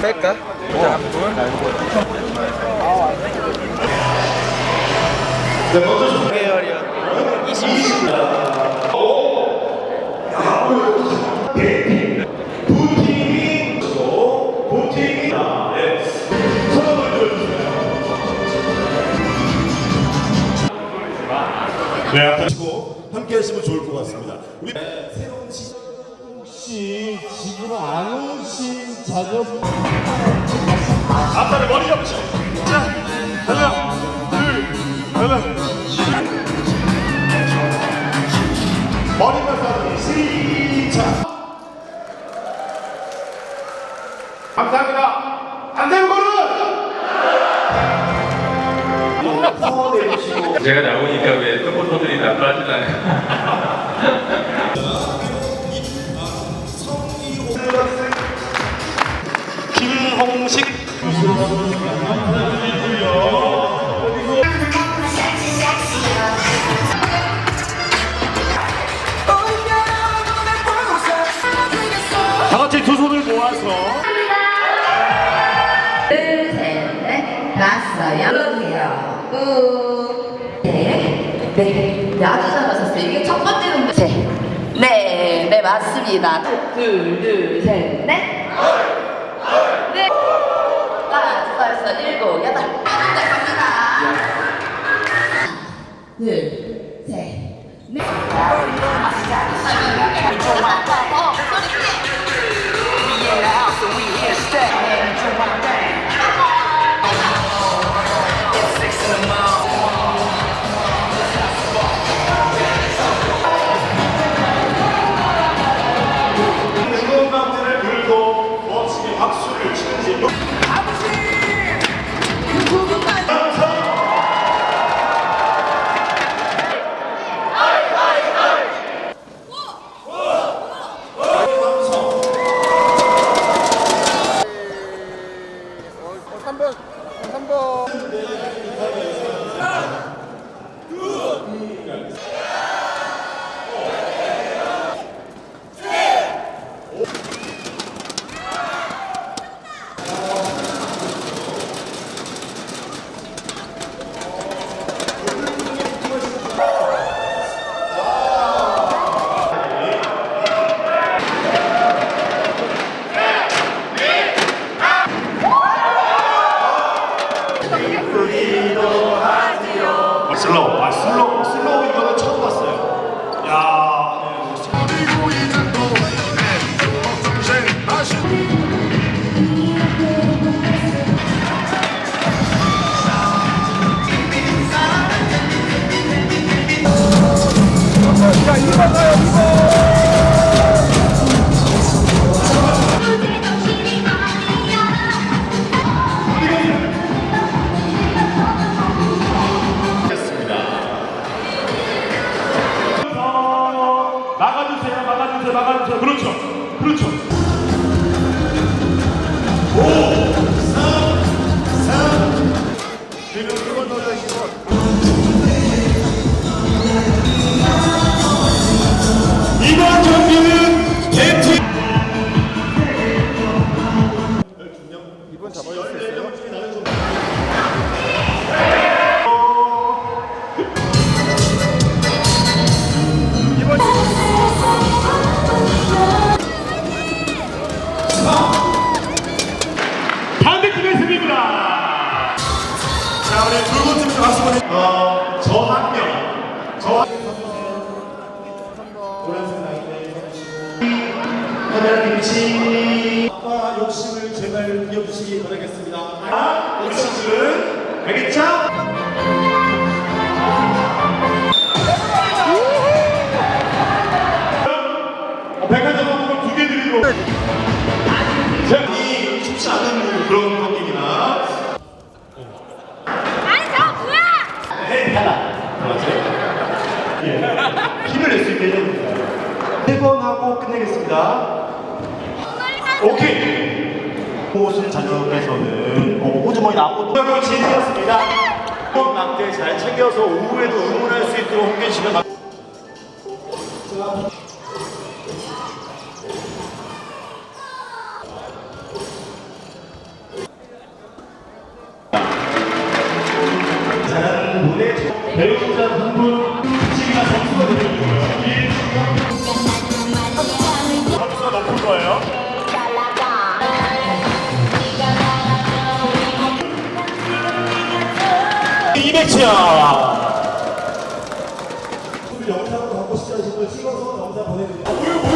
뺄까? 계열이야 20. 네, 하시고 함께 하시면 좋을 것 같습니다. 우리 새로운 지 혹시 집으로 안 오신 자녀 앞다리 머리 잡으시고 자 하나 둘 하나 머리 네. 네. 네, 아주 잘하셨어요. 이게 첫 번째 운동. 셋. 네, 네, 맞습니다. 둘, 둘, 셋, 넷. 슬로우, 막아주세요, 막아주세요. 그렇죠, 그렇죠. 5, 4, 3. 지금 이번 이 김치. 아빠 욕심을 제발 이어주시기 바라겠습니다. 아, 선수는 알겠죠? 어, 백화점 상품권 두개 드리도록. 자, 이 쉽지 않은 그런 경기입니다. 아니 저 뭐야? 네, 하나. 맞아요? 예. 힘을 낼 수 있게 해줍니다. 세번 하고 끝내겠습니다. 오케이. 옷을 자녀께서는 어, 호주머니 나오고 노력을 지으셨습니다. 남들 잘 챙겨서 오후에도 응원할 수 있도록 함께 해주 김지아. 영상으로 갖고 않으신 분 찍어서 영상 보내드릴게요.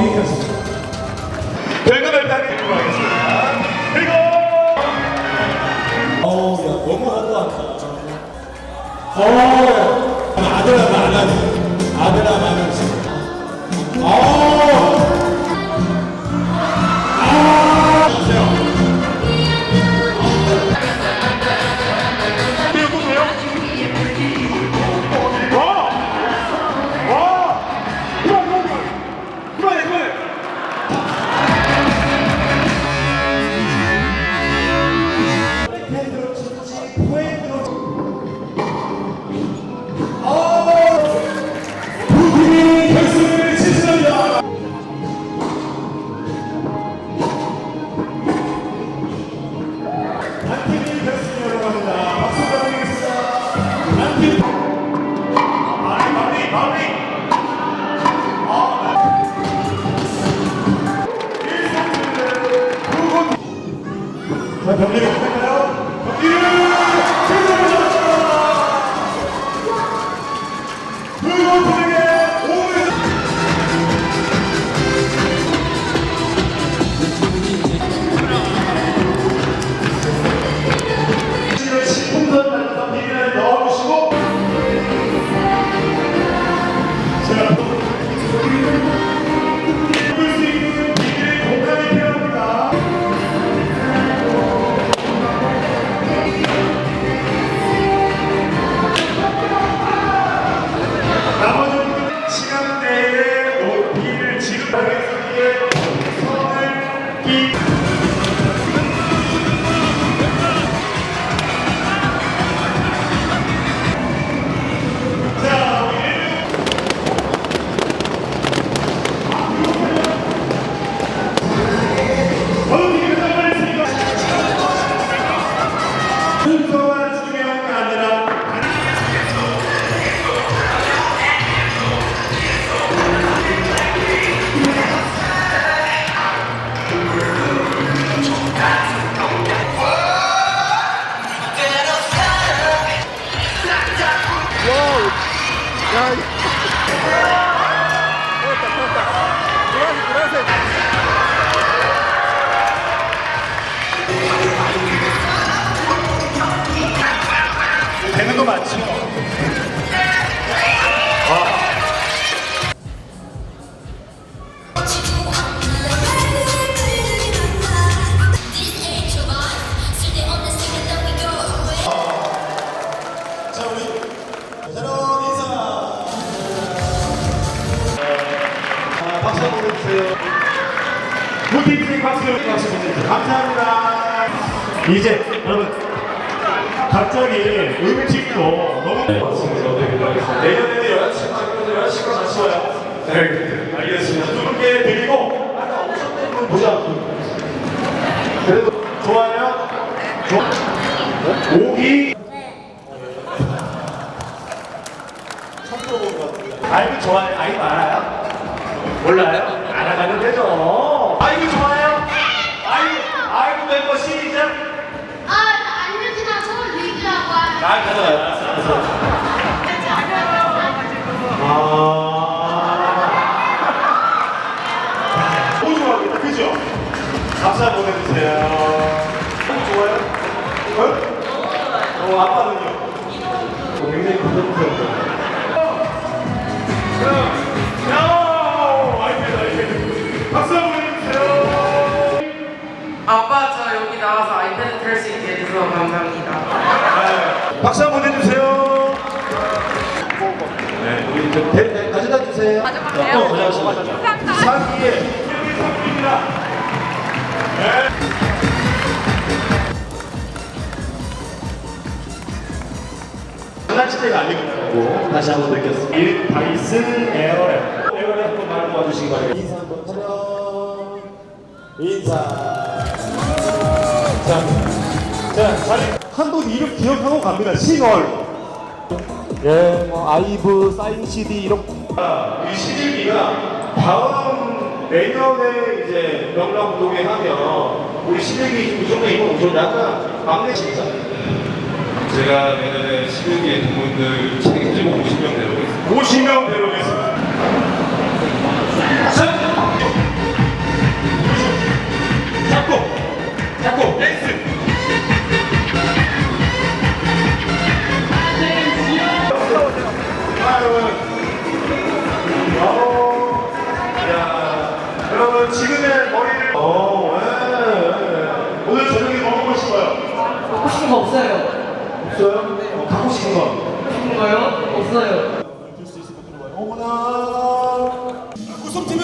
여기까지 별금을 따내도록 하겠습니다. 그리고 어우 야 너무 허무하다 어 Lord, 되 이제 여러분 갑자기 음식도 너무 내년에도 여자친구 여자친구 같이 와요. 네, 알겠습니다. 두 분께 드리고 아까 오셨던 분 보자. 그래도 좋아요? 좋아. 오기 처음 들어보는 것 같은데. 아이고 좋아요. 아이고 알아요? 몰라요? 알아가면 되죠. 날 가져가요. 아. 너무 좋아하겠다, 너무 좋아요? 어? 아빠는요? 굉장히 감사합니다. 때가 아니고 다시 한번 느꼈습니다. 이 다이슨 에어랩. 에어랩 한번 말 모아주시기 바랍니다. 인사 한번 촬영. 인사. 자, 자, 자리. 한분 이름 기억하고 갑니다. 신월. 예, 뭐 아이브, 사인 CD 이런. 이 시들기가 다음 내년에 이제 명랑 동에 하면 우리 시들기 무조건 이거 오죠. 약간 막내 진짜. 제가 내년에 11기의 동문들 책임지고 50명 데려오겠습니다. 50명 데려오겠습니다. 잡고 잡고 댄스. 어머